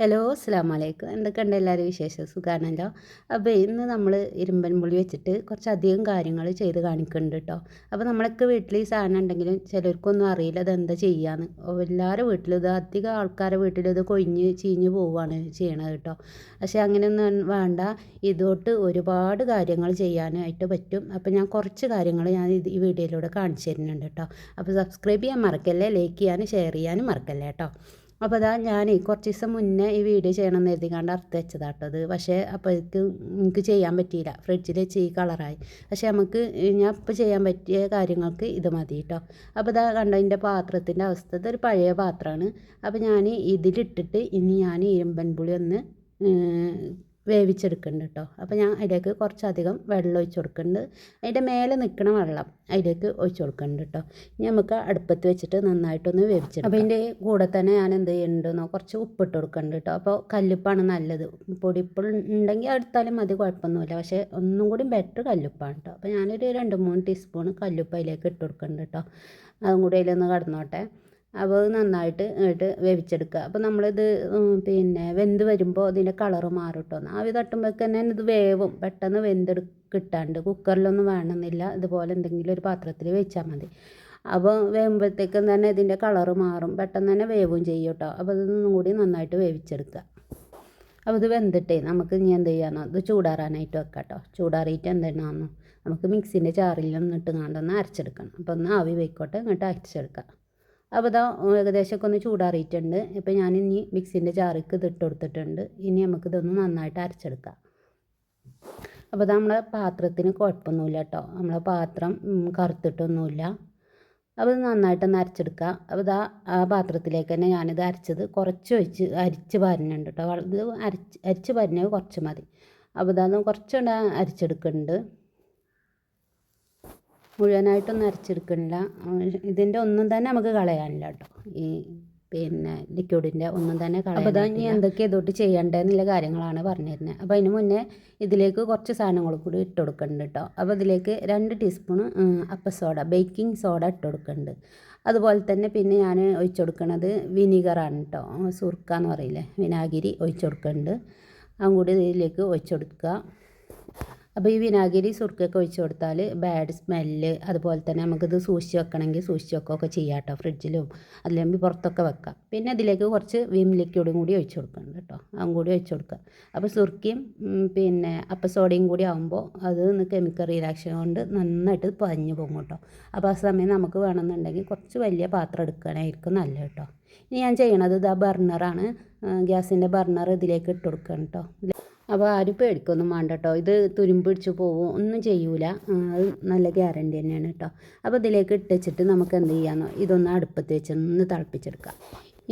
Hello അസ്സാം വലൈക്കും എന്തൊക്കെയുണ്ട് എല്ലാവരും വിശേഷം? സുഖമാണല്ലോ അപ്പോൾ ഇന്ന് നമ്മൾ ഇരുമ്പൻ പുളി വെച്ചിട്ട് കുറച്ചധികം കാര്യങ്ങൾ ചെയ്ത് കാണിക്കുന്നുണ്ട് കേട്ടോ. അപ്പോൾ നമ്മളൊക്കെ വീട്ടിൽ ഈ സാധനം ഉണ്ടെങ്കിലും ചിലർക്കൊന്നും അറിയില്ല അത് എന്താ ചെയ്യാന്ന്. എല്ലാവരും വീട്ടിലും ഇത് അധികം ആൾക്കാരുടെ വീട്ടിലും ഇത് കൊഴിഞ്ഞ് ചീഞ്ഞ് പോവുകയാണ് ചെയ്യണത് കേട്ടോ. പക്ഷേ അങ്ങനെയൊന്നും വേണ്ട. ഇതോട്ട് ഒരുപാട് കാര്യങ്ങൾ ചെയ്യാനായിട്ട് പറ്റും. അപ്പോൾ ഞാൻ കുറച്ച് കാര്യങ്ങൾ ഞാൻ ഈ വീഡിയോയിലൂടെ കാണിച്ചു തരുന്നുണ്ട് കേട്ടോ. അപ്പോൾ സബ്സ്ക്രൈബ് ചെയ്യാൻ മറക്കല്ലേ? ലൈക്ക് ചെയ്യാനും ഷെയർ ചെയ്യാനും മറക്കല്ലേ കേട്ടോ? അപ്പോൾ അതാ ഞാൻ കുറച്ച് ദിവസം മുന്നേ ഈ വീഡിയോ ചെയ്യണം എന്ന് കരുതിക്കാണ്ട് അറുത്ത് വെച്ചതാട്ടത് പക്ഷേ അപ്പോൾ എനിക്ക് ചെയ്യാൻ പറ്റിയില്ല. ഫ്രിഡ്ജിൽ വെച്ച് ഈ കളറായി. പക്ഷേ നമുക്ക് ഞാൻ ഇപ്പോൾ ചെയ്യാൻ പറ്റിയ കാര്യങ്ങൾക്ക് ഇത് മതി കേട്ടോ അപ്പോൾ ഇതാ കണ്ടോ എന്റെ പാത്രത്തിന്റെ അവസ്ഥ. ഇതൊരു പഴയ പാത്രമാണ്. അപ്പോൾ ഞാൻ ഇതിലിട്ടിട്ട് ഇനി ഞാൻ ഇരുമ്പൻ പുളി ഒന്ന് വേവിച്ചെടുക്കുന്നുണ്ട് കേട്ടോ അപ്പോൾ ഞാൻ അതിലേക്ക് കുറച്ചധികം വെള്ളം ഒഴിച്ച് കൊടുക്കുന്നുണ്ട്. അതിന്റെ മേലെ നിൽക്കണ വെള്ളം അതിലേക്ക് ഒഴിച്ച് കൊടുക്കുന്നുണ്ട് കേട്ടോ ഇനി നമുക്ക് അടുപ്പത്ത് വെച്ചിട്ട് നന്നായിട്ടൊന്ന് വേവിച്ചെടുക്കാം. അപ്പോൾ അതിന്റെ കൂടെ തന്നെ ഞാൻ എന്ത് ചെയ്യുന്നുണ്ടെന്നോ കുറച്ച് ഉപ്പിട്ട് കൊടുക്കുന്നുണ്ട് കേട്ടോ അപ്പോൾ കല്ലുപ്പാണ് നല്ലത്. പൊടിപ്പ് ഉണ്ടെങ്കിൽ എടുത്താലും മതി കുഴപ്പമൊന്നുമില്ല. പക്ഷേ ഒന്നും കൂടി ബെറ്റർ കല്ലുപ്പാണ് കേട്ടോ അപ്പോൾ ഞാനൊരു രണ്ട് മൂന്ന് ടീസ്പൂൺ കല്ലുപ്പ് അതിലേക്ക് ഇട്ട് കൊടുക്കുന്നുണ്ട് കേട്ടോ അതും കൂടി അതിലൊന്ന് കടന്നോട്ടെ. അപ്പോൾ നന്നായിട്ട് ഇട്ട് വേവിച്ചെടുക്കുക. അപ്പോൾ നമ്മളിത് പിന്നെ വെന്ത് വരുമ്പോൾ ഇതിന്റെ കളറ് മാറും കേട്ടോ ആവി തട്ടുമ്പോഴേക്ക് തന്നെ ഇത് വേവും. പെട്ടെന്ന് വെന്തെടു കിട്ടാണ്ട്. കുക്കറിലൊന്നും വേണമെന്നില്ല. ഇതുപോലെ എന്തെങ്കിലും ഒരു പാത്രത്തിൽ വെച്ചാൽ മതി. അപ്പോൾ വേകുമ്പോഴത്തേക്കും തന്നെ ഇതിന്റെ കളറ് മാറും. പെട്ടെന്ന് തന്നെ വേവും ചെയ്യും കേട്ടോ അപ്പോൾ ഇതൊന്നും കൂടി നന്നായിട്ട് വേവിച്ചെടുക്കുക. അപ്പോൾ ഇത് വെന്തിട്ടേ നമുക്ക് ഇനി എന്ത് ചെയ്യാമെന്നോ ഇത് ചൂടാറാനായിട്ട് വെക്കാം കേട്ടോ ചൂടാറിയിട്ട് എന്തെണ്ണാന്നോ നമുക്ക് മിക്സിന്റെ ചാറിലൊന്നിട്ട് കണ്ടൊന്ന് അരച്ചെടുക്കണം. അപ്പോൾ ഒന്ന് ആവി വയ്ക്കോട്ടെ എന്നിട്ട് അരച്ചെടുക്കാം. അപ്പോൾ ഇതാ ഏകദേശമൊക്കെ ഒന്ന് ചൂടാറിയിട്ടുണ്ട്. ഇപ്പോൾ ഞാൻ ഇനി മിക്സിന്റെ ജാറിക്ക് ഇതിട്ട് കൊടുത്തിട്ടുണ്ട്. ഇനി നമുക്കിതൊന്ന് നന്നായിട്ട് അരച്ചെടുക്കാം. അപ്പോൾ നമ്മളെ പാത്രത്തിന് കുഴപ്പമൊന്നുമില്ല കേട്ടോ. നമ്മളെ പാത്രം കറുത്തിട്ടൊന്നുമില്ല. അപ്പോൾ നന്നായിട്ടൊന്ന് അരച്ചെടുക്കുക അപ്പോൾ ഇതാ ആ പാത്രത്തിലേക്ക് തന്നെ ഞാനിത് അരച്ചത് കുറച്ച് ഒഴിച്ച് അരിച്ച് പരഞ്ഞിട്ടുണ്ട് കേട്ടോ. ഇത് അരച്ച് അരിച്ച് പരഞ്ഞത് കുറച്ച് മതി. അപ്പോൾ ഇതാ കുറച്ചുകൊണ്ട് അരിച്ചെടുക്കുന്നുണ്ട്. മുഴുവനായിട്ടൊന്നും അരച്ചെടുക്കണില്ല ഇതിന്റെ ഒന്നും തന്നെ നമുക്ക് കളയാനില്ല കേട്ടോ. ഈ പിന്നെ ലിക്വിഡിന്റെ ഒന്നും തന്നെ അപ്പോൾ ഇനി എന്തൊക്കെ ഇതോട്ട് ചെയ്യേണ്ടതെന്നുള്ള കാര്യങ്ങളാണ് പറഞ്ഞു തരുന്നത് അപ്പോൾ അതിന് മുന്നേ ഇതിലേക്ക് കുറച്ച് സാധനങ്ങൾ കൂടി ഇട്ട് കൊടുക്കുന്നുണ്ട് കേട്ടോ അപ്പോൾ ഇതിലേക്ക് രണ്ട് ടീസ്പൂൺ അപ്പ സോഡ ബേക്കിംഗ് സോഡ ഇട്ട് കൊടുക്കുന്നുണ്ട് അതുപോലെ തന്നെ പിന്നെ ഞാൻ ഒഴിച്ചു കൊടുക്കുന്നത് വിനീഗറാണ് കേട്ടോ സുർക്ക എന്ന് പറയില്ലേ വിനാഗിരി ഒഴിച്ചു കൊടുക്കണ്ട്. അതും കൂടി ഇതിലേക്ക് ഒഴിച്ചു കൊടുക്കുക. അപ്പോൾ ഈ വിനാഗിരി സുർക്കൊക്കെ ഒഴിച്ച് കൊടുത്താൽ ബാഡ് സ്മെല്ല് അതുപോലെ തന്നെ നമുക്കിത് സൂക്ഷിച്ച് വെക്കണമെങ്കിൽ സൂക്ഷിച്ച് വെക്കുകയൊക്കെ ചെയ്യാം കേട്ടോ ഫ്രിഡ്ജിലും അല്ലെങ്കിൽ പുറത്തൊക്കെ വെക്കാം. പിന്നെ അതിലേക്ക് കുറച്ച് വിം ലിക്വിഡും കൂടി ഒഴിച്ച് കൊടുക്കണം കേട്ടോ അതും കൂടി ഒഴിച്ച് കൊടുക്കുക. അപ്പോൾ സുർക്കിയും പിന്നെ അപ്പസോഡയും കൂടി ആകുമ്പോൾ അത് കെമിക്കൽ റിയാക്ഷൻ കൊണ്ട് നന്നായിട്ട് പതിഞ്ഞു പോകും കേട്ടോ അപ്പോൾ ആ സമയം നമുക്ക് വേണമെന്നുണ്ടെങ്കിൽ കുറച്ച് വലിയ പാത്രം എടുക്കാനായിരിക്കും നല്ലത് കേട്ടോ ഇനി ഞാൻ ചെയ്യണത് ഇതാ ബർണറാണ് ഗ്യാസിന്റെ ബർണർ ഇതിലേക്ക് ഇട്ട് കൊടുക്കണം കേട്ടോ അപ്പോൾ ആരും പേടിക്കൊന്നും വേണ്ട കേട്ടോ ഇത് തുരുമ്പ് പിടിച്ച് പോവും. ഒന്നും ചെയ്യൂല. അത് നല്ല ഗ്യാരണ്ടി തന്നെയാണ് കേട്ടോ അപ്പോൾ ഇതിലേക്ക് ഇട്ടിച്ചിട്ട് നമുക്ക് എന്ത് ചെയ്യാമെന്നോ ഇതൊന്ന് അടുപ്പത്ത് വെച്ച് ഒന്ന് തിളപ്പിച്ചെടുക്കാം.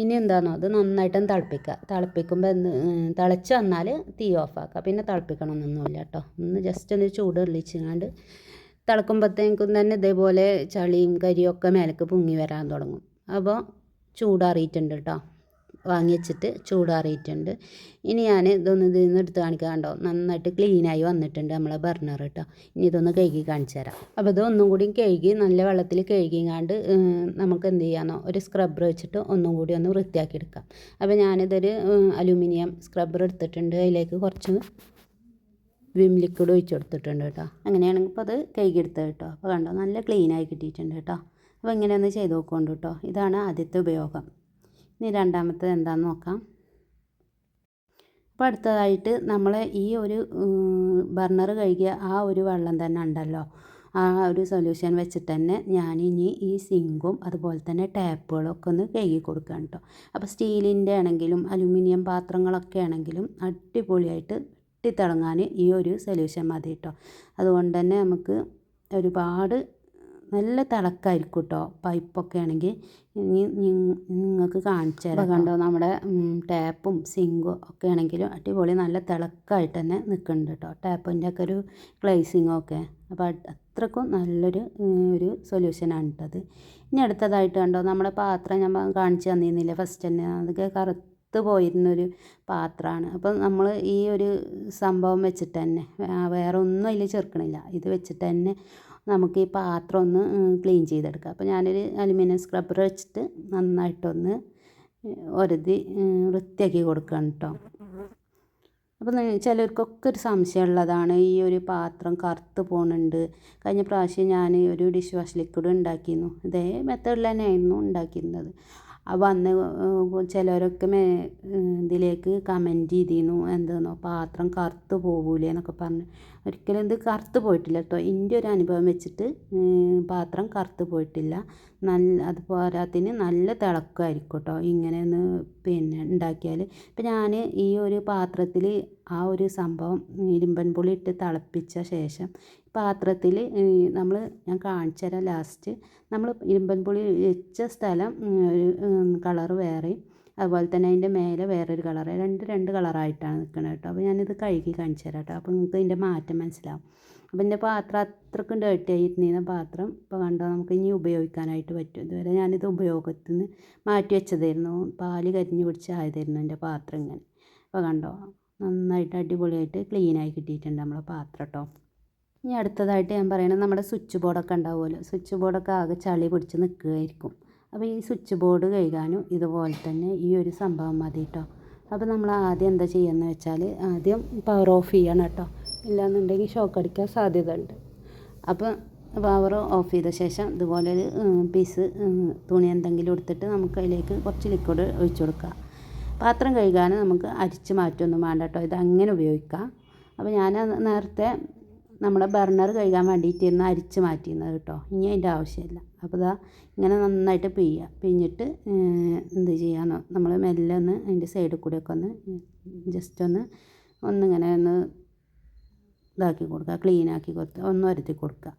ഇനി എന്താണോ അത് നന്നായിട്ടൊന്ന് തിളപ്പിക്കുക. തിളപ്പിക്കുമ്പോൾ എന്ത് തിളച്ച് വന്നാൽ തീ ഓഫാക്കുക പിന്നെ തിളപ്പിക്കണമെന്നൊന്നുമില്ല കേട്ടോ ഒന്ന് ജസ്റ്റ് ഒന്ന് ചൂട് തെളിച്ചിങ്ങാണ്ട് തിളക്കുമ്പോഴത്തേക്കും തന്നെ ഇതേപോലെ ചളിയും കരിയും ഒക്കെ മേലേക്ക് പൊങ്ങി വരാൻ തുടങ്ങും. അപ്പോൾ ചൂടാറിയിട്ടുണ്ട് കേട്ടോ വാങ്ങി വെച്ചിട്ട് ചൂടാറിയിട്ടുണ്ട്. ഇനി ഞാൻ ഇതൊന്ന് ഇതിൽ നിന്ന് എടുത്ത് കാണിക്കാൻ കണ്ടോ? നന്നായിട്ട് ക്ലീനായി വന്നിട്ടുണ്ട് നമ്മളെ ബർണർ കേട്ടോ ഇനി ഇതൊന്ന് കഴുകി കാണിച്ചു തരാം. അപ്പോൾ ഇതൊന്നും ഒന്നും കൂടി കഴുകി നല്ല വെള്ളത്തിൽ കഴുകിങ്ങാണ്ട് നമുക്ക് എന്ത് ചെയ്യാമെന്നോ ഒരു സ്ക്രബ്ബർ വെച്ചിട്ട് ഒന്നും കൂടി ഒന്ന് വൃത്തിയാക്കി എടുക്കാം. അപ്പോൾ ഞാനിതൊരു അലൂമിനിയം സ്ക്രബ്ബർ എടുത്തിട്ടുണ്ട്. അതിലേക്ക് കുറച്ച് വിം ലിക്വിഡ് ഒഴിച്ച് കൊടുത്തിട്ടുണ്ട് കേട്ടോ. അങ്ങനെയാണെങ്കിൽ ഇപ്പോൾ അത് കഴുകി എടുത്തത് കേട്ടോ. അപ്പോൾ കണ്ടോ നല്ല ക്ലീനായി കിട്ടിയിട്ടുണ്ട് കേട്ടോ. അപ്പോൾ ഇങ്ങനെയൊന്ന് ചെയ്ത് നോക്കുകൊണ്ട് കേട്ടോ ഇതാണ് ആദ്യത്തെ ഉപയോഗം. ഇനി രണ്ടാമത്തത് എന്താണെന്ന് നോക്കാം. അപ്പോൾ അടുത്തതായിട്ട് നമ്മൾ ഈ ഒരു ബർണർ കഴുകിയ ആ ഒരു വെള്ളം തന്നെ ഉണ്ടല്ലോ. ആ ഒരു സൊല്യൂഷൻ വെച്ചിട്ട് തന്നെ ഞാൻ ഇനി ഈ സിങ്കും അതുപോലെ തന്നെ ടാപ്പുകളൊക്കെ ഒന്ന് കഴുകി കൊടുക്കാം കേട്ടോ. അപ്പോൾ സ്റ്റീലിന്റെ ആണെങ്കിലും അലുമിനിയം പാത്രങ്ങളൊക്കെ ആണെങ്കിലും അടിപൊളിയായിട്ട് ഇട്ടിത്തിളങ്ങാൻ ഈ ഒരു സൊല്യൂഷൻ മതി കേട്ടോ. അതുകൊണ്ട് തന്നെ നമുക്ക് ഒരുപാട് നല്ല തിളക്കമായിരിക്കും കേട്ടോ പൈപ്പൊക്കെ ആണെങ്കിൽ. ഇനി നിങ്ങൾക്ക് കാണിച്ചു തരാം കണ്ടോ നമ്മുടെ ടാപ്പും സിങ്കും ഒക്കെ ആണെങ്കിലും അടിപൊളി നല്ല തിളക്കമായിട്ട് തന്നെ നിൽക്കുന്നുണ്ട് കേട്ടോ. ടാപ്പിന്റെ ഒക്കെ ഒരു ഗ്ലേസിങ്ങും ഒക്കെ. അപ്പോൾ അത്രക്കും നല്ലൊരു ഒരു സൊല്യൂഷനാണ് കേട്ടത്. ഇനി അടുത്തതായിട്ട് കണ്ടോ നമ്മുടെ പാത്രം ഞാൻ കാണിച്ചു തന്നിരുന്നില്ല? ഫസ്റ്റ് തന്നെ. അതൊക്കെ കറുത്ത് പോയിരുന്നൊരു പാത്രമാണ്. അപ്പം നമ്മൾ ഈ ഒരു സംഭവം വെച്ചിട്ട് തന്നെ വേറെ ഒന്നും അതിൽ ചേർക്കണില്ല. ഇത് വെച്ചിട്ട് തന്നെ നമുക്ക് ഈ പാത്രം ഒന്ന് ക്ലീൻ ചെയ്തെടുക്കാം. അപ്പോൾ ഞാനൊരു അലുമിനിയം സ്ക്രബ്ബർ വെച്ചിട്ട് നന്നായിട്ടൊന്ന് ഒരതി വൃത്തിയാക്കി കൊടുക്കണം കേട്ടോ അപ്പം ചിലർക്കൊക്കെ ഒരു സംശയമുള്ളതാണ് ഈ ഒരു പാത്രം കറുത്ത് പോകുന്നുണ്ട് കഴിഞ്ഞ പ്രാവശ്യം ഞാൻ ഒരു ഡിഷ് വാഷ് ലിക്വിഡ് ഉണ്ടാക്കിയിരുന്നു. ഇതേ മെത്തേഡിൽ തന്നെയായിരുന്നു ഉണ്ടാക്കിയിരുന്നത്. അന്ന് ചിലരൊക്കെ മേ ഇതിലേക്ക് കമന്റ് ചെയ്തിരുന്നു. എന്തോന്നോ പാത്രം കറുത്ത് പോകൂലേ എന്നൊക്കെ പറഞ്ഞ്. ഒരിക്കലും ഇത് കറുത്ത് പോയിട്ടില്ല കേട്ടോ എന്റെ ഒരു അനുഭവം വെച്ചിട്ട് പാത്രം കറുത്ത് പോയിട്ടില്ല. നല്ല അത് പോരാത്തിന് നല്ല തിളക്കമായിരിക്കും കേട്ടോ ഇങ്ങനെ ഒന്ന് പിന്നെ ഉണ്ടാക്കിയാൽ ഇപ്പം ഞാൻ ഈ ഒരു പാത്രത്തിൽ ആ ഒരു സംഭവം ഇരുമ്പൻ പുളി ഇട്ട് തിളപ്പിച്ച ശേഷം പാത്രത്തിൽ നമ്മൾ ഞാൻ കാണിച്ചു തരാം ലാസ്റ്റ്. നമ്മൾ ഇരുമ്പൻ പുളി വെച്ച സ്ഥലം ഒരു കളർ വേറെയും അതുപോലെ തന്നെ അതിന്റെ മേലെ വേറൊരു കളർ രണ്ട് രണ്ട് കളറായിട്ടാണ് നിൽക്കുന്നത് കേട്ടോ. അപ്പോൾ ഞാനിത് കഴുകി കാണിച്ചു തരാം കേട്ടോ. അപ്പോൾ നിങ്ങൾക്ക് ഇതിന്റെ മാറ്റം മനസ്സിലാവും. അപ്പോൾ എന്റെ പാത്രം അത്രക്കും ഡേർട്ടി ആയിരുന്ന പാത്രം. ഇപ്പോൾ കണ്ടോ നമുക്ക് ഇനി ഉപയോഗിക്കാനായിട്ട് പറ്റും. ഇതുവരെ ഞാനിത് ഉപയോഗത്തിൽ നിന്ന് മാറ്റി വെച്ചതായിരുന്നു. പാൽ കരിഞ്ഞ് പിടിച്ചായതായിരുന്നു എന്റെ പാത്രം ഇങ്ങനെ. അപ്പോൾ കണ്ടോ നന്നായിട്ട് അടിപൊളിയായിട്ട് ക്ലീനായി കിട്ടിയിട്ടുണ്ട് നമ്മളെ പാത്രം കേട്ടോ. ഇനി അടുത്തതായിട്ട് ഞാൻ പറയണത് നമ്മുടെ സ്വിച്ച് ബോർഡൊക്കെ ഉണ്ടാവുമല്ലോ. സ്വിച്ച് ബോർഡൊക്കെ ആകെ ചളി പിടിച്ച് നിൽക്കുകയായിരിക്കും. അപ്പോൾ ഈ സ്വിച്ച് ബോർഡ് കഴുകാനും ഇതുപോലെ തന്നെ ഈ ഒരു സംഭവം മതി കേട്ടോ. അപ്പോൾ നമ്മൾ ആദ്യം എന്താ ചെയ്യുകയെന്ന് വെച്ചാൽ ആദ്യം പവർ ഓഫ് ചെയ്യണം കേട്ടോ. ഇല്ലാന്നുണ്ടെങ്കിൽ ഷോക്ക് അടിക്കാൻ സാധ്യത ഉണ്ട് അപ്പോൾ പവർ ഓഫ് ചെയ്ത ശേഷം ഇതുപോലെ ഒരു പീസ് തുണി എന്തെങ്കിലും എടുത്തിട്ട് നമുക്ക് അതിലേക്ക് കുറച്ച് ലിക്വിഡ് ഒഴിച്ചു കൊടുക്കുക. പാത്രം കഴുകാൻ നമുക്ക് അരിച്ച് മാറ്റൊന്നും വേണ്ട കേട്ടോ. ഇത് അങ്ങനെ ഉപയോഗിക്കാം. അപ്പോൾ ഞാൻ നേരത്തെ നമ്മുടെ ബർണർ കഴുകാൻ വേണ്ടിയിട്ടിരുന്ന് അരിച്ച് മാറ്റിയിരുന്നത് കേട്ടോ. ഇനി അതിന്റെ ആവശ്യമില്ല. അപ്പോൾ ഇതാ ഇങ്ങനെ നന്നായിട്ട് പിഴിയുക. പിഴിഞ്ഞിട്ട് എന്ത് ചെയ്യാന്ന് നമ്മൾ മെല്ലെ ഒന്ന് അതിന്റെ സൈഡിൽ കൂടെയൊക്കെ ഒന്ന് ജസ്റ്റ് ഒന്ന് ഒന്നിങ്ങനെ ഒന്ന് ഇതാക്കി കൊടുക്കുക. ക്ലീൻ ആക്കി കൊടുക്കുക ഒന്ന് വരുത്തി കൊടുക്കുക.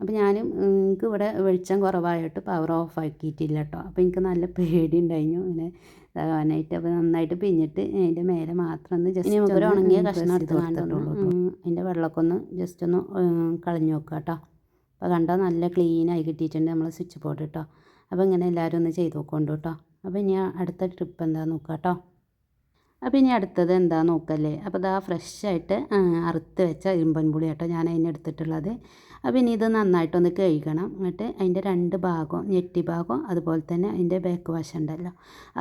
അപ്പോൾ ഞാനും എനിക്ക് ഇവിടെ വെളിച്ചം കുറവായിട്ട് പവർ ഓഫ് ആക്കിയിട്ടില്ല കേട്ടോ. അപ്പോൾ എനിക്ക് നല്ല പേടി ഉണ്ടായിരുന്നു. ഇങ്ങനെ ഇതാകാനായിട്ട് അപ്പോൾ നന്നായിട്ട് പിഞ്ഞിട്ട് അതിന്റെ മേലെ മാത്രം ഒന്ന് ജസ്റ്റ് ഉണങ്ങിയ കഷ്ണം എടുത്ത് കണ്ടിട്ടുള്ളൂ അതിന്റെ വെള്ളമൊക്കെ ഒന്ന് ജസ്റ്റ് ഒന്ന് കളഞ്ഞു നോക്കുക കേട്ടോ. അപ്പോൾ കണ്ടാൽ നല്ല ക്ലീനായി കിട്ടിയിട്ടുണ്ട് നമ്മൾ സ്വിച്ച് ബോർഡ് കേട്ടോ അപ്പോൾ ഇങ്ങനെ എല്ലാവരും ഒന്ന് ചെയ്ത് നോക്കുന്നുണ്ട് കേട്ടോ അപ്പോൾ ഇനി അടുത്ത ട്രിപ്പ് എന്താ നോക്കുക കേട്ടോ. അപ്പോൾ ഇനി അടുത്തത് എന്താ നോക്കല്ലേ? അപ്പോൾ ഇതാ ഫ്രഷായിട്ട് അറുത്ത് വെച്ച ഇരുമ്പൻ പുളി കേട്ടോ ഞാൻ അതിനെടുത്തിട്ടുള്ളത് അപ്പോൾ ഇനി ഇത് നന്നായിട്ടൊന്ന് കഴുകണം. എന്നിട്ട് അതിന്റെ രണ്ട് ഭാഗം ഞെട്ടി ഭാഗം അതുപോലെ തന്നെ അതിന്റെ ബാക്ക് വശം ഉണ്ടല്ലോ.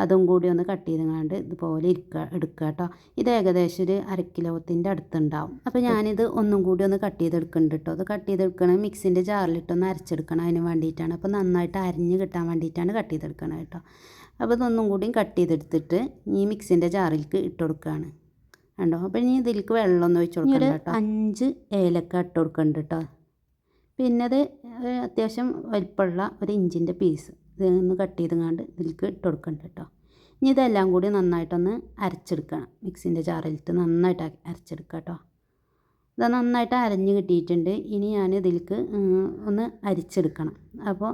അതും കൂടി ഒന്ന് കട്ട് ചെയ്തങ്ങാണ്ട് ഇതുപോലെ ഇരിക്കുക എടുക്കുക കേട്ടോ. ഇത് ഏകദേശം ഒരു അരക്കിലോത്തിന്റെ അടുത്തുണ്ടാവും. അപ്പോൾ ഞാനിത് ഒന്നും കൂടി ഒന്ന് കട്ട് ചെയ്തെടുക്കുന്നുണ്ട് കേട്ടോ. അത് കട്ട് ചെയ്തെടുക്കണം മിക്സിന്റെ ജാറിലിട്ടൊന്ന് അരച്ചെടുക്കണം അതിന് വേണ്ടിയിട്ടാണ്. അപ്പോൾ നന്നായിട്ട് അരിഞ്ഞ് കിട്ടാൻ വേണ്ടിയിട്ടാണ് കട്ട് ചെയ്തെടുക്കണം കേട്ടോ. അപ്പോൾ ഇതൊന്നും കൂടിയും കട്ട് ചെയ്തെടുത്തിട്ട് ഈ മിക്സിന്റെ ജാറിലേക്ക് ഇട്ട് കൊടുക്കുകയാണ്. കണ്ടോ? അപ്പോൾ ഇനി ഇതിലേക്ക് ഒന്ന് ഒഴിച്ച് കൊടുക്കണം കേട്ടോ. അഞ്ച് ഏലക്ക ഇട്ട് കൊടുക്കുന്നുണ്ട് കേട്ടോ. പിന്നെ അത് അത്യാവശ്യം വലിപ്പമുള്ള ഒരു ഇഞ്ചിന്റെ പീസ് ഇതൊന്ന് കട്ട് ചെയ്തങ്ങാണ്ട് ഇതിലേക്ക് ഇട്ട് കൊടുക്കുന്നുണ്ട് കേട്ടോ. ഇനി ഇതെല്ലാം കൂടി നന്നായിട്ടൊന്ന് അരച്ചെടുക്കണം. മിക്സിന്റെ ജാറിലിട്ട് നന്നായിട്ട് അരച്ചെടുക്കുക കേട്ടോ. ഇത് നന്നായിട്ട് അരഞ്ഞ് കിട്ടിയിട്ടുണ്ട്. ഇനി ഞാൻ ഇതിലേക്ക് ഒന്ന് അരിച്ചെടുക്കണം. അപ്പോൾ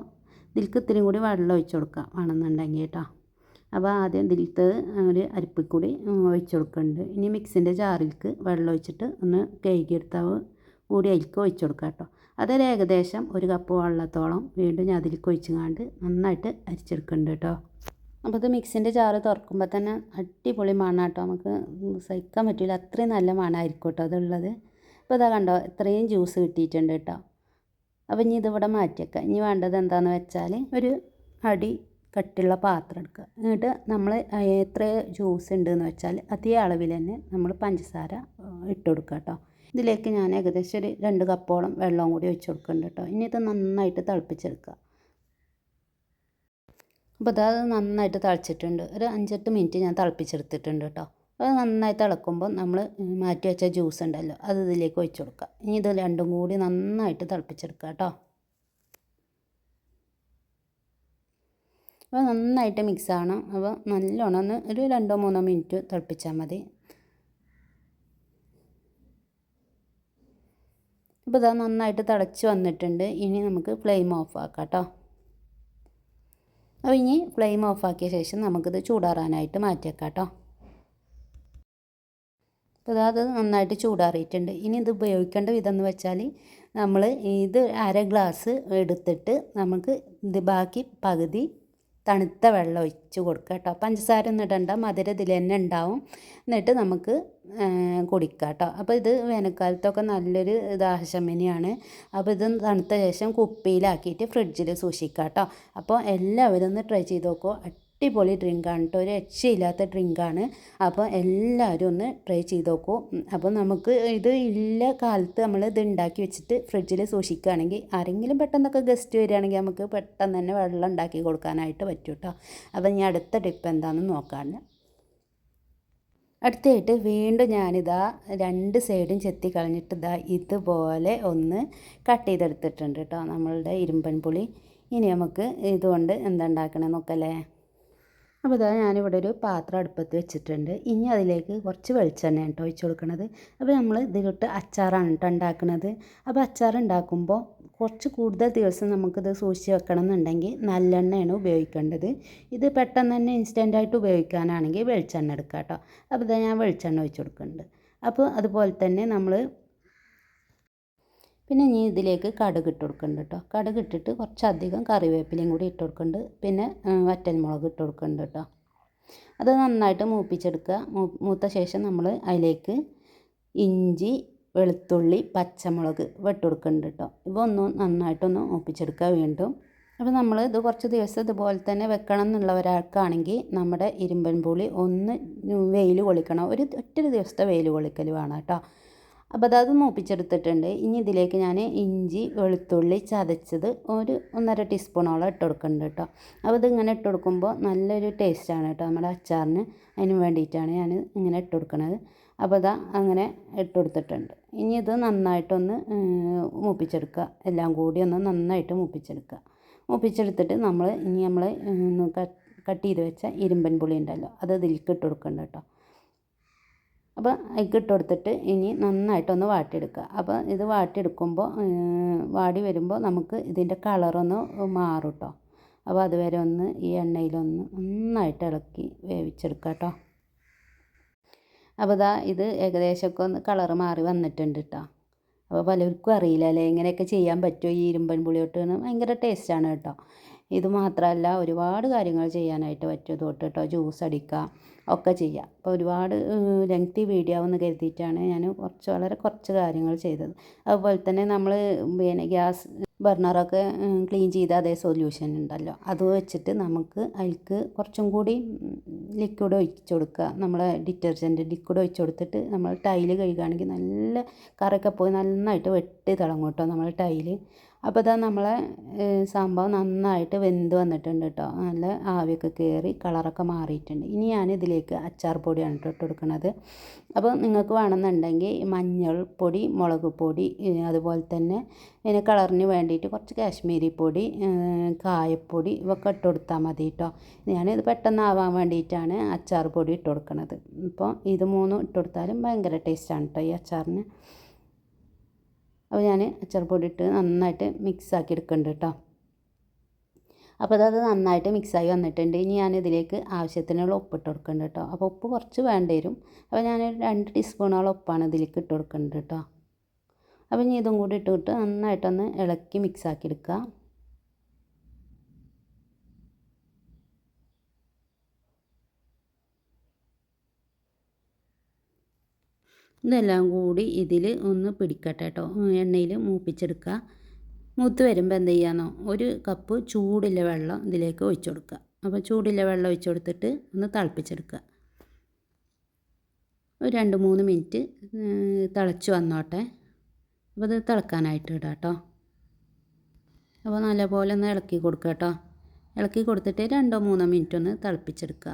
ഇതിലേക്ക് ഇത്തിരി കൂടി വെള്ളം ഒഴിച്ച് കൊടുക്കുക വേണമെന്നുണ്ടെങ്കിൽ കേട്ടോ. അപ്പോൾ ആദ്യം ഇതിലത്തെ ഒരു അരിപ്പിൽ കൂടി ഒഴിച്ച് കൊടുക്കുന്നുണ്ട്. ഇനി മിക്സിന്റെ ജാറിലേക്ക് വെള്ളം ഒഴിച്ചിട്ട് ഒന്ന് കഴുകിയെടുത്താവ് കൂടി അതിലേക്ക് ഒഴിച്ച് കൊടുക്കുക കേട്ടോ. അതൊരു ഏകദേശം ഒരു കപ്പ് വെള്ളത്തോളം വീണ്ടും ഞാൻ അതിലേക്ക് ഒഴിച്ചുങ്ങാണ്ട് നന്നായിട്ട് അരിച്ചെടുക്കുന്നുണ്ട് കേട്ടോ. അപ്പോൾ ഇത് മിക്സിന്റെ ജാറ് തുറക്കുമ്പോൾ തന്നെ അടിപൊളി മണം കേട്ടോ. നമുക്ക് സഹിക്കാൻ പറ്റില്ല. അത്രയും നല്ല മണമായിരിക്കും കേട്ടോ അതുള്ളത്. അപ്പോൾ ഇതാ കണ്ടോ ഇത്രയും ജ്യൂസ് കിട്ടിയിട്ടുണ്ട് കേട്ടോ. അപ്പോൾ ഇനി ഇതിവിടെ മാറ്റിയേക്കാം ഇനി വേണ്ടത് എന്താണെന്ന് വെച്ചാൽ ഒരു അടി കട്ടിയുള്ള പാത്രം എടുക്കുക. എന്നിട്ട് നമ്മൾ എത്ര ജ്യൂസ് ഉണ്ടെന്ന് വെച്ചാൽ അതേ അളവിൽ തന്നെ നമ്മൾ പഞ്ചസാര ഇട്ട് കൊടുക്കുക കേട്ടോ. ഇതിലേക്ക് ഞാൻ ഏകദേശം ഒരു രണ്ട് കപ്പോളം വെള്ളം കൂടി ഒഴിച്ച് കൊടുക്കുന്നുണ്ട് കേട്ടോ. ഇനി ഇത് നന്നായിട്ട് തിളപ്പിച്ചെടുക്കുക. അപ്പോൾ അത് നന്നായിട്ട് തിളച്ചിട്ടുണ്ട്. ഒരു അഞ്ചെട്ട് മിനിറ്റ് ഞാൻ തിളപ്പിച്ചെടുത്തിട്ടുണ്ട് കേട്ടോ. അത് നന്നായി തിളക്കുമ്പോൾ നമ്മൾ മാറ്റി വെച്ച ജ്യൂസ് ഉണ്ടല്ലോ അത് ഇതിലേക്ക് ഒഴിച്ചു കൊടുക്കുക. ഇനി ഇത് രണ്ടും കൂടി നന്നായിട്ട് തിളപ്പിച്ചെടുക്കുക കേട്ടോ. അപ്പോൾ നന്നായിട്ട് മിക്സ് ആവണം. അപ്പോൾ നല്ലോണം ഒന്ന് ഒരു രണ്ടോ മൂന്നോ മിനിറ്റ് തിളപ്പിച്ചാൽ മതി. ഇപ്പോൾ ഇതാ നന്നായിട്ട് തിളച്ച് വന്നിട്ടുണ്ട്. ഇനി നമുക്ക് ഫ്ലെയിം ഓഫ് ആക്കാം കേട്ടോ. അപ്പോൾ ഇനി ഫ്ലെയിം ഓഫ് ആക്കിയ ശേഷം നമുക്കിത് ചൂടാറാനായിട്ട് മാറ്റിയേക്കാം കേട്ടോ. അപ്പോൾ അത് നന്നായിട്ട് ചൂടാറിയിട്ടുണ്ട്. ഇനി ഇത് ഉപയോഗിക്കേണ്ട വിധം എന്ന് വെച്ചാൽ നമ്മൾ ഇത് അര ഗ്ലാസ് എടുത്തിട്ട് നമുക്ക് ഇത് ബാക്കി പകുതി തണുത്ത വെള്ളം ഒഴിച്ച് കൊടുക്കുക കേട്ടോ. പഞ്ചസാര ഒന്നും ഇടണ്ട മധുരം ഇതിൽ തന്നെ ഉണ്ടാവും. എന്നിട്ട് നമുക്ക് കുടിക്കുക കേട്ടോ. അപ്പോൾ ഇത് വേനൽക്കാലത്തൊക്കെ നല്ലൊരു ദാഹശമനിയാണ്. അപ്പോൾ ഇത് തണുത്ത ശേഷം കുപ്പിയിലാക്കിയിട്ട് ഫ്രിഡ്ജിൽ സൂക്ഷിക്കുക കേട്ടോ. അപ്പോൾ എല്ലാവരും ഒന്ന് ട്രൈ ചെയ്ത് നോക്കുമോ അടിപൊളി ഡ്രിങ്കാണ് കേട്ടോ ഒരു രക്ഷയില്ലാത്ത ഡ്രിങ്കാണ്. അപ്പോൾ എല്ലാവരും ഒന്ന് ട്രൈ ചെയ്ത് നോക്കൂ. അപ്പോൾ നമുക്ക് ഇത് ഇല്ല കാലത്ത് നമ്മൾ ഇത് ഉണ്ടാക്കി വെച്ചിട്ട് ഫ്രിഡ്ജിൽ സൂക്ഷിക്കുകയാണെങ്കിൽ ആരെങ്കിലും പെട്ടെന്നൊക്കെ ഗസ്റ്റ് വരികയാണെങ്കിൽ നമുക്ക് പെട്ടെന്ന് തന്നെ വെള്ളം ഉണ്ടാക്കി കൊടുക്കാനായിട്ട് പറ്റും കേട്ടോ അപ്പോൾ ഞാൻ അടുത്ത ടിപ്പ് എന്താണെന്ന് നോക്കാണ് അടുത്തായിട്ട് വീണ്ടും ഞാനിതാ രണ്ട് സൈഡും ചെത്തി കളഞ്ഞിട്ട് ഇതാ ഇതുപോലെ ഒന്ന് കട്ട് ചെയ്തെടുത്തിട്ടുണ്ട് കേട്ടോ നമ്മളുടെ ഇരുമ്പൻ പുളി ഇനി നമുക്ക് ഇതുകൊണ്ട് എന്താ ഉണ്ടാക്കണമെന്ന് നോക്കല്ലേ അപ്പോൾ ഇതാ ഞാനിവിടെ ഒരു പാത്രം അടുപ്പത്ത് വെച്ചിട്ടുണ്ട്. ഇനി അതിലേക്ക് കുറച്ച് വെളിച്ചെണ്ണ കേട്ടോ ഒഴിച്ചു കൊടുക്കണത്. അപ്പോൾ നമ്മൾ ഇതിലിട്ട് അച്ചാറാണ് കേട്ടോ ഉണ്ടാക്കുന്നത് അപ്പോൾ അച്ചാർ ഉണ്ടാക്കുമ്പോൾ കുറച്ച് കൂടുതൽ ദിവസം നമുക്കിത് സൂക്ഷിച്ച് വെക്കണം എന്നുണ്ടെങ്കിൽ നല്ലെണ്ണയാണ് ഉപയോഗിക്കേണ്ടത്. ഇത് പെട്ടെന്ന് തന്നെ ഇൻസ്റ്റന്റായിട്ട് ഉപയോഗിക്കാനാണെങ്കിൽ വെളിച്ചെണ്ണ എടുക്കാം കേട്ടോ. അപ്പോൾ ഇതാ ഞാൻ വെളിച്ചെണ്ണ ഒഴിച്ചു കൊടുക്കുന്നുണ്ട്. അപ്പോൾ അതുപോലെ തന്നെ നമ്മൾ പിന്നെ ഇനി ഇതിലേക്ക് കടുക് ഇട്ട് കൊടുക്കുന്നുണ്ട് കേട്ടോ കടുക് ഇട്ടിട്ട് കുറച്ചധികം കറിവേപ്പിലയും കൂടി ഇട്ട് കൊടുക്കുന്നുണ്ട് പിന്നെ വറ്റൽമുളക് ഇട്ട് കൊടുക്കുന്നുണ്ട് കേട്ടോ അത് നന്നായിട്ട് മൂപ്പിച്ചെടുക്കുക. മൂത്ത ശേഷം നമ്മൾ അതിലേക്ക് ഇഞ്ചി വെളുത്തുള്ളി പച്ചമുളക് വെട്ട് കൊടുക്കുന്നുണ്ട് കേട്ടോ ഇവ ഒന്ന് നന്നായിട്ടൊന്ന് മൂപ്പിച്ചെടുക്കുക വീണ്ടും. അപ്പോൾ നമ്മൾ ഇത് കുറച്ച് ദിവസം ഇതുപോലെ തന്നെ വെക്കണം എന്നുള്ള എന്നുള്ളവരാൾക്കാണെങ്കിൽ നമ്മുടെ ഇരുമ്പൻ പുളി ഒന്ന് വെയിൽ കൊളിക്കണം. ഒരു ഒറ്റ ദിവസത്തെ വെയിൽ കൊളിക്കൽ വേണം കേട്ടോ അപ്പോൾ അതത് മൂപ്പിച്ചെടുത്തിട്ടുണ്ട്. ഇനി ഇതിലേക്ക് ഞാൻ ഇഞ്ചി വെളുത്തുള്ളി ചതച്ചത് ഒരു ഒന്നര ടീസ്പൂണോളം ഇട്ട് കൊടുക്കുന്നുണ്ട് കേട്ടോ. അപ്പോൾ ഇതിങ്ങനെ ഇട്ട് കൊടുക്കുമ്പോൾ നല്ലൊരു ടേസ്റ്റാണ് കേട്ടോ നമ്മുടെ അച്ചാറിന്. അതിന് വേണ്ടിയിട്ടാണ് ഞാൻ ഇങ്ങനെ ഇട്ട് കൊടുക്കുന്നത് അപ്പോൾ ഇതാ അങ്ങനെ ഇട്ട് കൊടുത്തിട്ടുണ്ട്. ഇനി ഇത് നന്നായിട്ടൊന്ന് മൂപ്പിച്ചെടുക്കുക. എല്ലാം കൂടി ഒന്ന് നന്നായിട്ട് മൂപ്പിച്ചെടുക്കുക. മൂപ്പിച്ചെടുത്തിട്ട് നമ്മൾ ഇനി നമ്മൾ കട്ട് ചെയ്ത് വെച്ച ഇരുമ്പൻ പുളി ഉണ്ടല്ലോ അത് ഇതിലേക്ക് ഇട്ട് കൊടുക്കണ്ട കേട്ടോ. അപ്പോൾ അതിലേക്ക് ഇട്ട് കൊടുത്തിട്ട് ഇനി നന്നായിട്ടൊന്ന് വാട്ടിയെടുക്കുക. അപ്പോൾ ഇത് വാട്ടിയെടുക്കുമ്പോൾ വാടി വരുമ്പോൾ നമുക്ക് ഇതിന്റെ കളറൊന്ന് മാറും കേട്ടോ അപ്പോൾ അതുവരെ ഒന്ന് ഈ എണ്ണയിലൊന്ന് നന്നായിട്ട് ഇളക്കി വേവിച്ചെടുക്കുക കേട്ടോ അപ്പോൾ ഇതാ ഇത് ഏകദേശമൊക്കെ ഒന്ന് കളറ് മാറി വന്നിട്ടുണ്ട് കേട്ടോ അപ്പോൾ പലർക്കും അറിയില്ല അല്ലേ? ഇങ്ങനെയൊക്കെ ചെയ്യാൻ പറ്റുമോ? ഈ ഇരുമ്പൻ പുളിയോട്ട് ഭയങ്കര ടേസ്റ്റാണ് കേട്ടോ. ഇത് മാത്രമല്ല ഒരുപാട് കാര്യങ്ങൾ ചെയ്യാനായിട്ട് പറ്റും. തൊട്ട് കേട്ടോ ജ്യൂസ് അടിക്കുക ഒക്കെ ചെയ്യാം അപ്പോൾ ഒരുപാട് ലെങ്തി വീഡിയോ എന്ന് കരുതിയിട്ടാണ് ഞാൻ കുറച്ച് വളരെ കുറച്ച് കാര്യങ്ങൾ ചെയ്തത്. അതുപോലെ തന്നെ നമ്മൾ പിന്നെ ഗ്യാസ് ബർണറൊക്കെ ക്ലീൻ ചെയ്ത അതേ സൊല്യൂഷൻ ഉണ്ടല്ലോ. അത് വെച്ചിട്ട് നമുക്ക് അതിൽക്ക് കുറച്ചും കൂടി ലിക്വിഡ് ഒഴിച്ച് കൊടുക്കുക. നമ്മളെ ഡിറ്റർജന്റ് ലിക്വിഡ് ഒഴിച്ച് കൊടുത്തിട്ട് നമ്മൾ ടൈൽ കഴുകുകയാണെങ്കിൽ നല്ല കറൊക്കെ പോയി നന്നായിട്ട് വെട്ടി തിളങ്ങും കേട്ടോ നമ്മൾ ടൈൽ അപ്പോൾ ഇതാ നമ്മളെ സംഭവം നന്നായിട്ട് വെന്ത് വന്നിട്ടുണ്ട് കേട്ടോ നല്ല ആവിയൊക്കെ കയറി കളറൊക്കെ മാറിയിട്ടുണ്ട്. ഇനി ഞാൻ ഇതിലേക്ക് അച്ചാർ പൊടിയാണ് കേട്ടോ ഇട്ട് കൊടുക്കുന്നത് അപ്പോൾ നിങ്ങൾക്ക് വേണമെന്നുണ്ടെങ്കിൽ മഞ്ഞൾപ്പൊടി മുളക് പൊടി അതുപോലെ തന്നെ ഇതിന് കളറിന് വേണ്ടിയിട്ട് കുറച്ച് കാശ്മീരി പൊടി കായപ്പൊടി ഇതൊക്കെ ഇട്ട് കൊടുത്താൽ മതി കേട്ടോ ഞാനിത് പെട്ടെന്നാവാൻ വേണ്ടിയിട്ടാണ് അച്ചാർ പൊടി ഇട്ട് കൊടുക്കുന്നത് അപ്പോൾ ഇത് മൂന്നും ഇട്ട് കൊടുത്താലും ഭയങ്കര ടേസ്റ്റാണ് കേട്ടോ ഈ അച്ചാറിന്. അപ്പോൾ ഞാൻ അച്ചാർപ്പൊടി ഇട്ട് നന്നായിട്ട് മിക്സാക്കി എടുക്കുന്നുണ്ട് കേട്ടോ. അപ്പോൾ അതത് നന്നായിട്ട് മിക്സായി വന്നിട്ടുണ്ട്. ഇനി ഞാൻ ഇതിലേക്ക് ആവശ്യത്തിനുള്ള ഉപ്പിട്ട് കൊടുക്കുന്നുണ്ട് കേട്ടോ. അപ്പോൾ ഉപ്പ് കുറച്ച് വേണ്ടി വരും. അപ്പോൾ ഞാൻ രണ്ട് ടീസ്പൂണോളം ഉപ്പാണ് ഇതിലേക്ക് ഇട്ട് കൊടുക്കുന്നുണ്ട് കേട്ടോ. അപ്പോൾ ഇനി ഇതും കൂടി ഇട്ടിട്ട് നന്നായിട്ടൊന്ന് ഇളക്കി മിക്സാക്കി എടുക്കുക. ഇതെല്ലാം കൂടി ഇതിൽ ഒന്ന് പിടിക്കട്ടെ കേട്ടോ എണ്ണയിൽ മൂപ്പിച്ചെടുക്കുക. മൂത്ത് വരുമ്പോൾ എന്ത് ചെയ്യാന്നോ ഒരു കപ്പ് ചൂടുള്ള വെള്ളം ഇതിലേക്ക് ഒഴിച്ചു കൊടുക്കുക. അപ്പോൾ ചൂടുള്ള വെള്ളം ഒഴിച്ചു കൊടുത്തിട്ട് ഒന്ന് തിളപ്പിച്ചെടുക്കുക. ഒരു രണ്ട് മൂന്ന് മിനിറ്റ് തിളച്ച് വന്നോട്ടെ. അപ്പോൾ ഇത് തിളക്കാനായിട്ട് ഇടാം കേട്ടോ അപ്പോൾ നല്ലപോലെ ഒന്ന് ഇളക്കി കൊടുക്കുക കേട്ടോ ഇളക്കി കൊടുത്തിട്ട് രണ്ടോ മൂന്നോ മിനിറ്റ് ഒന്ന് തിളപ്പിച്ചെടുക്കുക.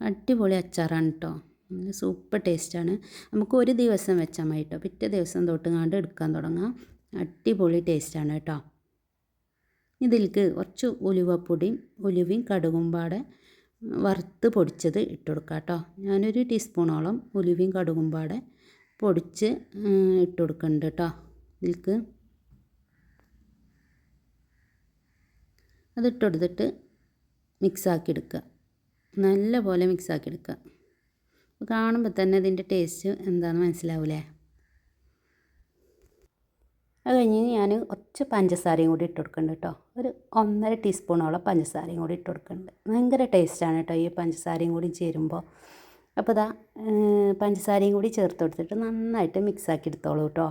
അടിപൊളി അച്ചാറാണ് കേട്ടോ സൂപ്പർ ടേസ്റ്റാണ്. നമുക്ക് ഒരു ദിവസം വെച്ചാൽ മതി കേട്ടോ പിറ്റേ ദിവസം തൊട്ട് കണ്ട് എടുക്കാൻ തുടങ്ങാം. അടിപൊളി ടേസ്റ്റാണ് കേട്ടോ ഇതിലേക്ക് കുറച്ച് ഉലുവപ്പൊടിയും ഉലുവയും കടുകും പാടെ വറുത്ത് പൊടിച്ചത് ഇട്ട് കൊടുക്കാം കേട്ടോ ഞാനൊരു ടീസ്പൂണോളം ഉലുവയും കടുകും പാടെ പൊടിച്ച് ഇട്ട് കൊടുക്കുന്നുണ്ട് കേട്ടോ ഇതിലേക്ക് അത് ഇട്ട് കൊടുത്തിട്ട് മിക്സാക്കി എടുക്കുക നല്ല പോലെ മിക്സാക്കി എടുക്കുക കാണുമ്പോൾ തന്നെ ഇതിന്റെ ടേസ്റ്റ് എന്താണെന്ന് മനസ്സിലാവില്ലേ അത് കഴിഞ്ഞ് ഞാൻ ഒച്ച പഞ്ചസാരയും കൂടി ഇട്ട് കൊടുക്കുന്നുണ്ട് കേട്ടോ. ഒരു ഒന്നര ടീസ്പൂണോളം പഞ്ചസാരയും കൂടി ഇട്ട് കൊടുക്കുന്നുണ്ട്. ഭയങ്കര ടേസ്റ്റാണ് കേട്ടോ ഈ പഞ്ചസാരയും കൂടി ചേരുമ്പോൾ. അപ്പോൾ ഇതാ പഞ്ചസാരയും കൂടി ചേർത്ത് കൊടുത്തിട്ട് നന്നായിട്ട് മിക്സാക്കി എടുത്തോളൂ കേട്ടോ.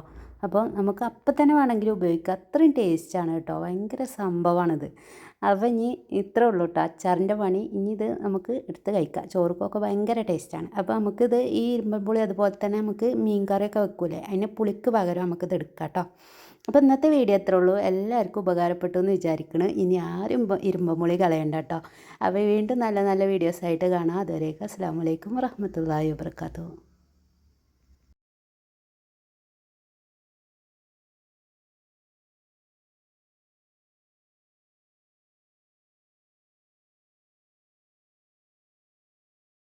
അപ്പോൾ നമുക്ക് അപ്പം തന്നെ വേണമെങ്കിലും ഉപയോഗിക്കാം. അത്രയും ടേസ്റ്റാണ് കേട്ടോ. ഭയങ്കര സംഭവമാണിത്. അപ്പോൾ ഇനി ഇത്രേ ഉള്ളൂ കേട്ടോ അച്ചാറിന്റെ പണി ഇനി ഇത് നമുക്ക് എടുത്ത് കഴിക്കാം. ചോറുക്കൊക്കെ ഭയങ്കര ടേസ്റ്റാണ്. അപ്പോൾ നമുക്കിത് ഈ ഇരുമ്പൻപുളി അതുപോലെ തന്നെ നമുക്ക് മീൻ കറിയൊക്കെ വെക്കൂലേ അതിന് പുളിക്ക് പകരം നമുക്കിത് എടുക്കാം കേട്ടോ അപ്പോൾ ഇന്നത്തെ വീഡിയോ എത്ര ഉള്ളൂ. എല്ലാവർക്കും ഉപകാരപ്പെട്ടു എന്ന് വിചാരിക്കണം. ഇനി ആരും ഇരുമ്പമുളി കളയണ്ട കേട്ടോ അപ്പോൾ വീണ്ടും നല്ല നല്ല വീഡിയോസ് ആയിട്ട് കാണാം. അതുവരേക്കും അസ്സാം വലൈക്കും വറഹമത്തല്ലാ വാബർക്കാത്തു